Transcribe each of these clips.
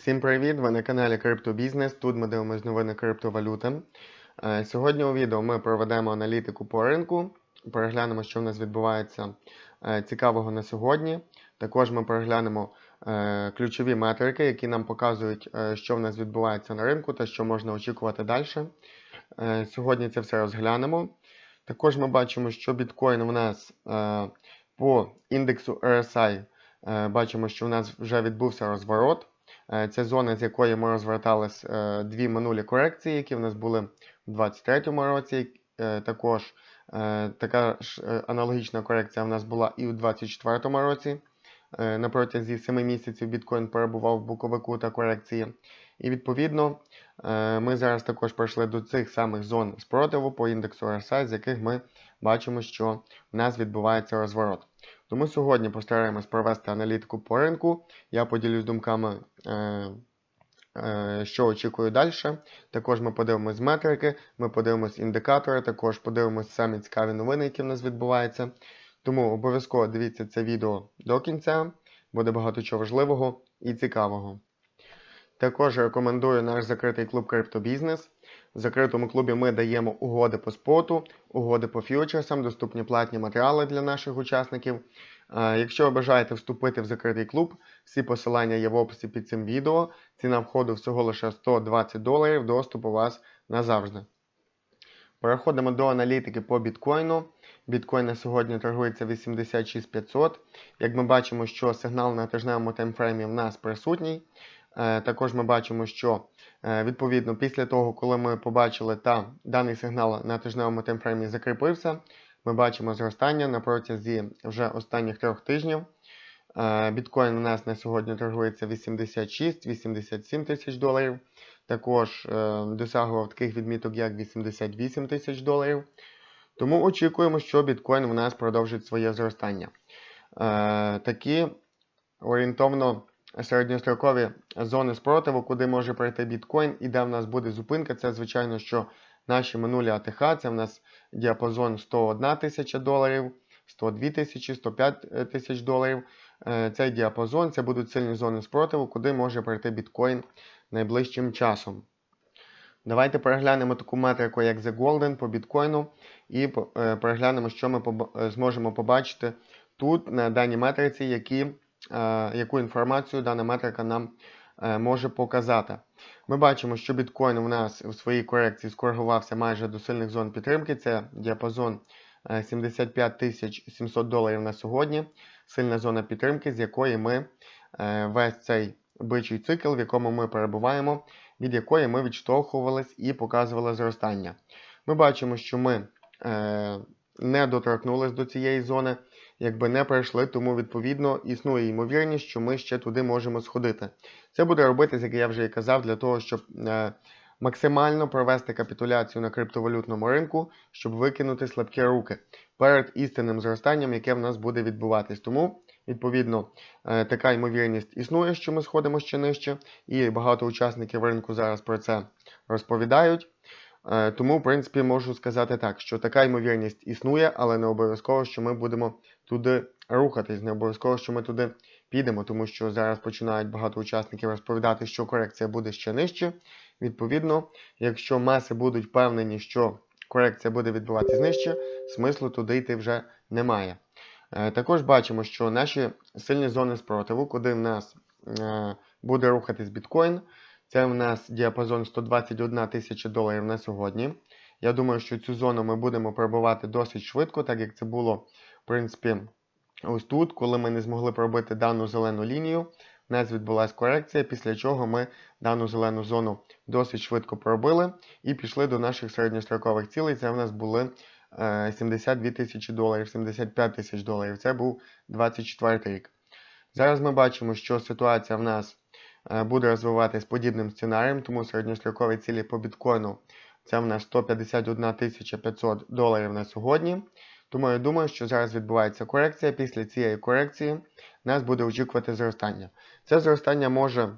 Всім привіт! Ви на каналі Криптобізнес. Тут ми дивимося новини криптовалюти. Е, Сьогодні у відео ми проведемо аналітику по ринку, переглянемо, що в нас відбувається е, цікавого на сьогодні. Також ми переглянемо е, ключові метрики, які нам показують, що в нас відбувається на ринку та що можна очікувати далі. Сьогодні це все розглянемо. Також ми бачимо, що біткоін в нас по індексу RSI бачимо, що в нас вже відбувся розворот. Це зона, з якої ми розвертались е, дві минулі корекції, які в нас були у 2023 році. Е, Також е, така ж аналогічна корекція в нас була і у 2024 році. На протязі 7 місяців біткоін перебував в боковику та корекції. І відповідно ми зараз також прийшли до цих самих зон спротиву по індексу RSI, з яких ми бачимо, що в нас відбувається розворот. Тому сьогодні постараємось провести аналітику по ринку. Я поділюсь думками, е, е, що очікую далі. Також ми подивимось метрики, ми подивимось індикатори, також подивимось самі цікаві новини, які в нас відбуваються. Тому обов'язково дивіться це відео до кінця, буде багато чого важливого і цікавого. Також рекомендую наш закритий клуб Криптобізнес. В закритому клубі ми даємо угоди по споту, угоди по фьючерсам, доступні платні матеріали для наших учасників. Якщо ви бажаєте вступити в закритий клуб, всі посилання є в описі під цим відео. Ціна входу всього лише 120 доларів, доступ у вас назавжди. Переходимо до аналітики по біткоїну. Біткоін на сьогодні торгується 86500. Як ми бачимо, що сигнал на тижневому таймфреймі в нас присутній. Е, Також ми бачимо, що е, відповідно після того, коли ми побачили та даний сигнал на тижневому таймфреймі закріпився, ми бачимо зростання на протязі вже останніх трьох тижнів. Е, Біткоін у нас на сьогодні торгується 86-87 тисяч доларів. Також досягував таких відміток, як 88 тисяч доларів. Тому очікуємо, що біткоін у нас продовжить своє зростання. Такі орієнтовно середньострокові зони спротиву, куди може пройти біткоін і де в нас буде зупинка, це, звичайно, що наші минулі АТХ, це в нас діапазон 101 тисяча доларів, 102 тисячі, 105 тисяч доларів. Е, Цей діапазон це будуть сильні зони спротиву, куди може пройти біткоін найближчим часом. Давайте переглянемо таку метрику, як The Golden по біткоїну, і е, переглянемо, що ми е, зможемо побачити тут на даній метриці, які, е, яку інформацію дана метрика нам е, може показати. Ми бачимо, що біткоін у нас у своїй корекції скоригувався майже до сильних зон підтримки. Це діапазон е, 75 700 доларів на сьогодні. Сильна зона підтримки, з якої ми е, весь цей бичий цикл, в якому ми перебуваємо, від якої ми відштовхувались і показували зростання. Ми бачимо, що ми е, не доторкнулись до цієї зони, якби не пройшли, тому відповідно існує ймовірність, що ми ще туди можемо сходити. Це буде робитись, як я вже і казав, для того, щоб е, максимально провести капітуляцію на криптовалютному ринку, щоб викинути слабкі руки перед істинним зростанням, яке в нас буде відбуватись. Тому, відповідно, е, така ймовірність існує, що ми сходимо ще нижче, і багато учасників ринку зараз про це розповідають. Е, Тому, в принципі, можу сказати так, що така ймовірність існує, але не обов'язково, що ми будемо туди рухатись, не обов'язково, що ми туди підемо, тому що зараз починають багато учасників розповідати, що корекція буде ще нижче. Відповідно, якщо маси будуть впевнені, що корекція буде відбуватись нижче, смислу туди йти вже немає. Е, Також бачимо, що наші сильні зони спротиву, куди в нас е, буде рухатись біткоін, це в нас діапазон 121 тисяча доларів на сьогодні. Я думаю, що цю зону ми будемо пробувати досить швидко, так як це було, в принципі, ось тут, коли ми не змогли пробити дану зелену лінію. У нас відбулася корекція, після чого ми дану зелену зону досить швидко пробили і пішли до наших середньострокових цілей. Це в нас були е, 72 тисячі доларів, 75 тисяч доларів. Це був 24 рік. Зараз ми бачимо, що ситуація в нас е, буде розвиватись подібним сценарієм, тому середньострокові цілі по біткоїну це в нас 151 500 доларів на сьогодні. Тому я думаю, що зараз відбувається корекція. Після цієї корекції нас буде очікувати зростання. Це зростання може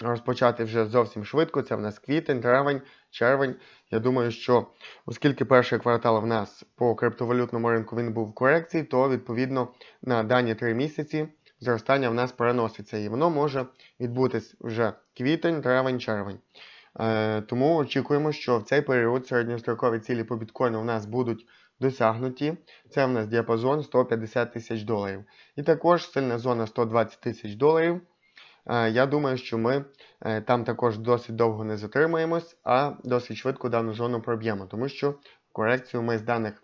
розпочати вже зовсім швидко. Це в нас квітень, травень, червень. Я думаю, що оскільки перший квартал в нас по криптовалютному ринку він був в корекції, то відповідно на дані три місяці зростання в нас переноситься. І воно може відбутись вже квітень, травень, червень. Е, тому очікуємо, що в цей період середньострокові цілі по біткоїну в нас будуть досягнуті. Це в нас діапазон 150 тисяч доларів. І також сильна зона 120 тисяч доларів. Е, Я думаю, що ми е, там також досить довго не затримаємось, а досить швидко дану зону проб'ємо, тому що корекцію ми з даних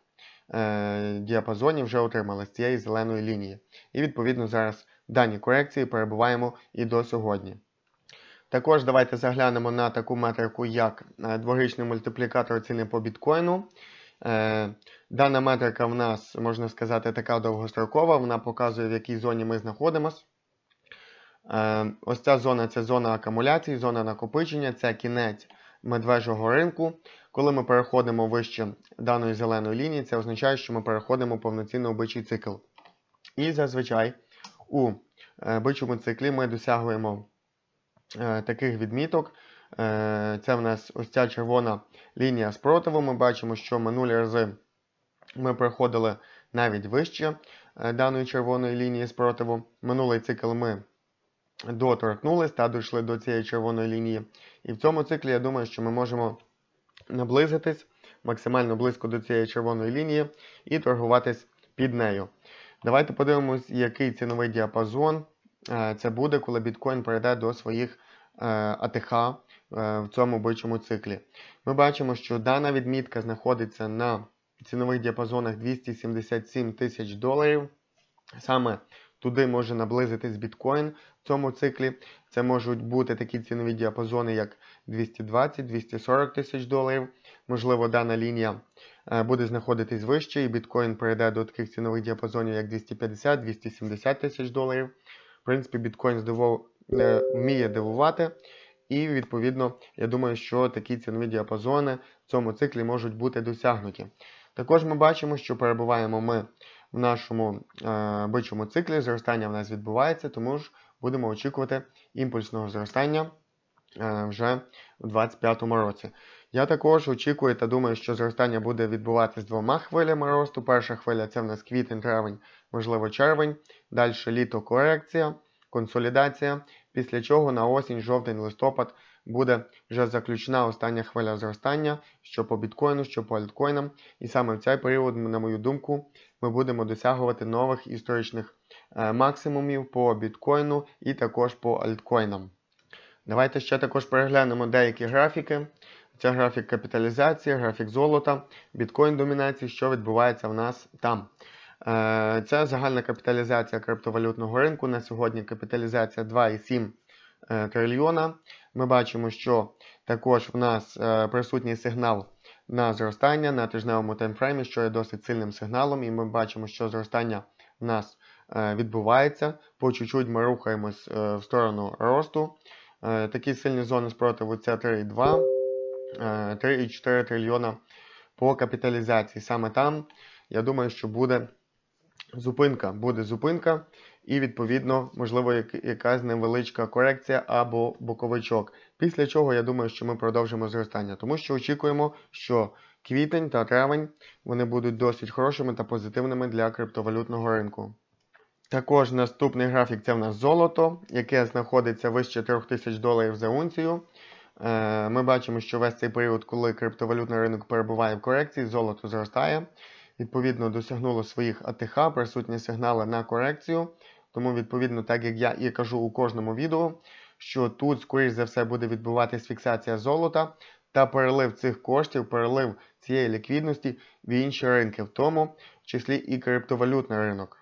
е, діапазонів вже отримали з цієї зеленої лінії. І відповідно зараз в даній корекції перебуваємо і до сьогодні. Також давайте заглянемо на таку метрику, як е, дворічний мультиплікатор ціни по біткоїну. Е, Дана метрика в нас, можна сказати, така довгострокова, вона показує, в якій зоні ми знаходимося. Ось ця зона це зона акумуляції, зона накопичення, це кінець медвежого ринку. Коли ми переходимо вище даної зеленої лінії, це означає, що ми переходимо повноцінно у бичий цикл. І зазвичай у е, бичому циклі ми досягуємо е, таких відміток. Е, Це в нас ось ця червона лінія спротиву. Ми бачимо, що минулі рази ми проходили навіть вище даної червоної лінії спротиву. Минулий цикл ми доторкнулись та дійшли до цієї червоної лінії. І в цьому циклі я думаю, що ми можемо наблизитись максимально близько до цієї червоної лінії і торгуватись під нею. Давайте подивимось, який ціновий діапазон е, це буде, коли біткоін перейде до своїх е, АТХ е, в цьому бичому циклі. Ми бачимо, що дана відмітка знаходиться на цінових діапазонах 277 тисяч доларів. Саме туди може наблизитись біткоін в цьому циклі. Це можуть бути такі цінові діапазони, як 220-240 тисяч доларів. Можливо, дана лінія е, буде знаходитись вище, і біткоін перейде до таких цінових діапазонів, як 250-270 тисяч доларів. В принципі, біткоін здивов... е, вміє дивувати. І, відповідно, я думаю, що такі цінові діапазони в цьому циклі можуть бути досягнуті. Також ми бачимо, що перебуваємо ми в нашому е, бичому циклі, зростання в нас відбувається, тому ж будемо очікувати імпульсного зростання е, вже у 2025 році. Я також очікую та думаю, що зростання буде відбуватися двома хвилями росту. Перша хвиля це в нас квітень, травень, можливо, червень. Далі літо корекція, консолідація, після чого на осінь, жовтень, листопад буде вже заключна остання хвиля зростання, що по біткоїну, що по альткоїнам. І саме в цей період, на мою думку, ми будемо досягувати нових історичних е, максимумів по біткоїну і також по альткоїнам. Давайте ще також переглянемо деякі графіки. Це графік капіталізації, графік золота, біткоін домінації, що відбувається в нас там. Е, Це загальна капіталізація криптовалютного ринку. На сьогодні капіталізація 2,7 е, трильйона. Ми бачимо, що також в нас е, присутній сигнал на зростання на тижневому таймфреймі, що є досить сильним сигналом, і ми бачимо, що зростання в нас відбувається. По чуть-чуть ми рухаємось в сторону росту. Такі сильні зони спротиву це 3,2. 3,4 трильйона по капіталізації. Саме там, я думаю, що буде зупинка. Буде зупинка, і, відповідно, можливо, якась невеличка корекція або боковичок. Після чого я думаю, що ми продовжимо зростання, тому що очікуємо, що квітень та травень вони будуть досить хорошими та позитивними для криптовалютного ринку. Також наступний графік це в нас золото, яке знаходиться вище 3000 доларів за унцію. Е, ми бачимо, що весь цей період, коли криптовалютний ринок перебуває в корекції, золото зростає. Відповідно, досягнуло своїх АТХ, присутні сигнали на корекцію. Тому, відповідно, так як я і кажу у кожному відео, що тут, скоріш за все, буде відбуватись фіксація золота та перелив цих коштів, перелив цієї ліквідності в інші ринки, в тому числі і криптовалютний ринок.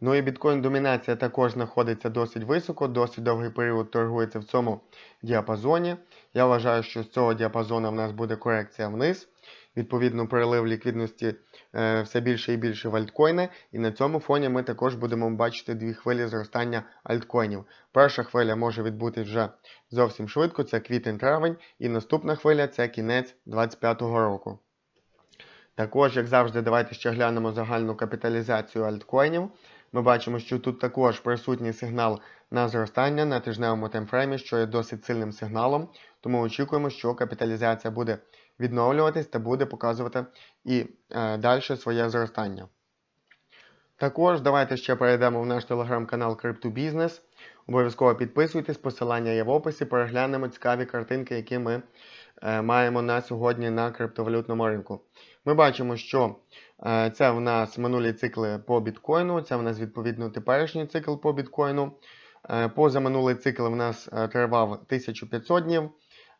Ну і біткоін домінація також знаходиться досить високо, досить довгий період торгується в цьому діапазоні. Я вважаю, що з цього діапазону в нас буде корекція вниз. Відповідно, перелив ліквідності е, все більше і більше в альткоїни. І на цьому фоні ми також будемо бачити дві хвилі зростання альткоїнів. Перша хвиля може відбутися вже зовсім швидко, це квітень-травень, і наступна хвиля це кінець 2025 року. Також, як завжди, давайте ще глянемо загальну капіталізацію альткоїнів. Ми бачимо, що тут також присутній сигнал на зростання на тижневому таймфреймі, що є досить сильним сигналом. Тому очікуємо, що капіталізація буде відновлюватись та буде показувати і е, далі своє зростання. Також давайте ще перейдемо в наш телеграм-канал CryptoBusiness. Обов'язково підписуйтесь, посилання є в описі, переглянемо цікаві картинки, які ми е, маємо на сьогодні на криптовалютному ринку. Ми бачимо, що е, це в нас минулі цикли по біткоїну, це в нас відповідно теперішній цикл по біткоїну. Позаминулий цикл в нас тривав 1500 днів.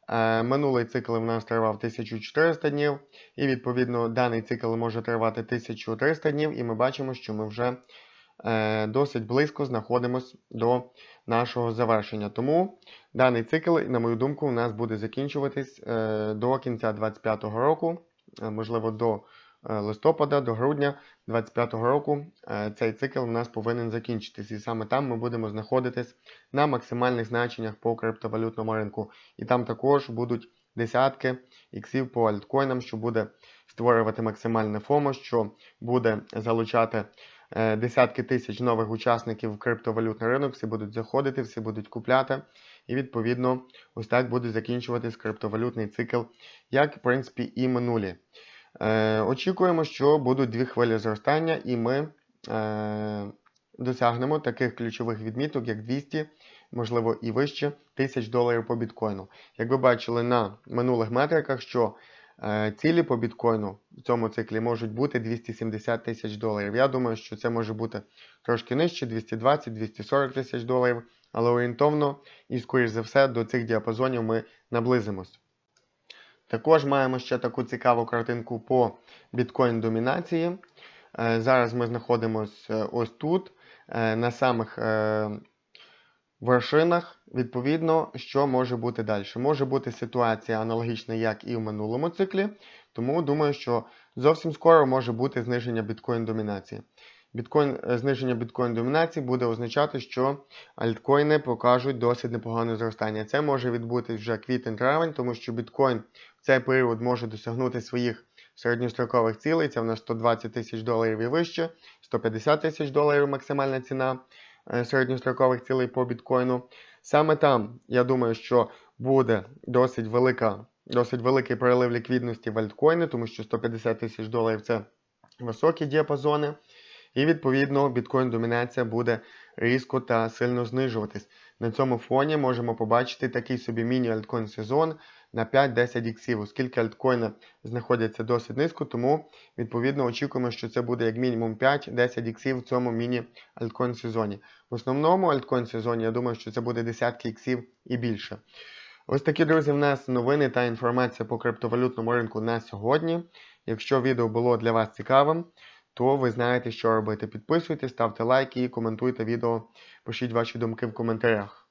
Е, Минулий цикл в нас тривав 1400 днів, і відповідно даний цикл може тривати 1300 днів, і ми бачимо, що ми вже е, досить близько знаходимося до нашого завершення. Тому даний цикл, на мою думку, у нас буде закінчуватись е, до кінця 2025 року, можливо, до листопада, до грудня 2025 року е, цей цикл у нас повинен закінчитись. І саме там ми будемо знаходитись на максимальних значеннях по криптовалютному ринку. І там також будуть десятки іксів по альткоїнам, що буде створювати максимальне ФОМО, що буде залучати е, десятки тисяч нових учасників в криптовалютний ринок, всі будуть заходити, всі будуть купляти. І відповідно ось так буде закінчуватись криптовалютний цикл, як в принципі і минулі. Е, очікуємо, що будуть дві хвилі зростання, і ми е, досягнемо таких ключових відміток, як 200, можливо, і вище тисяч доларів по біткоїну. Як ви бачили на минулих метриках, що е, цілі по біткоїну в цьому циклі можуть бути 270 тисяч доларів. Я думаю, що це може бути трошки нижче, 220-240 тисяч доларів, але орієнтовно і, скоріш за все, до цих діапазонів ми наблизимось. Також маємо ще таку цікаву картинку по біткоін домінації. Е, Зараз ми знаходимося ось тут, е, на самих е, вершинах. Відповідно, що може бути далі? Може бути ситуація аналогічна, як і в минулому циклі, тому думаю, що зовсім скоро може бути зниження біткоін домінації. Біткоін, е, зниження біткоін домінації буде означати, що альткоїни покажуть досить непогане зростання. Це може відбутись вже квітень-травень, тому що біткоін в цей період може досягнути своїх середньострокових цілей. Це в нас 120 тисяч доларів і вище, 150 тисяч доларів максимальна ціна е, середньострокових цілей по біткоїну. Саме там, я думаю, що буде досить велика, досить великий перелив ліквідності в альткоїни, тому що 150 тисяч доларів це високі діапазони. І відповідно біткоін домінація буде різко та сильно знижуватись. На цьому фоні можемо побачити такий собі міні-альткоін сезон на 5-10 іксів, оскільки альткоїни знаходяться досить низько, тому відповідно очікуємо, що це буде як мінімум 5-10 іксів в цьому міні-альткоін сезоні. В основному альткоін сезоні я думаю, що це буде десятки іксів і більше. Ось такі, друзі, в нас новини та інформація по криптовалютному ринку на сьогодні. Якщо відео було для вас цікавим, то ви знаєте, що робити. Підписуйтесь, ставте лайки і коментуйте відео, пишіть ваші думки в коментарях.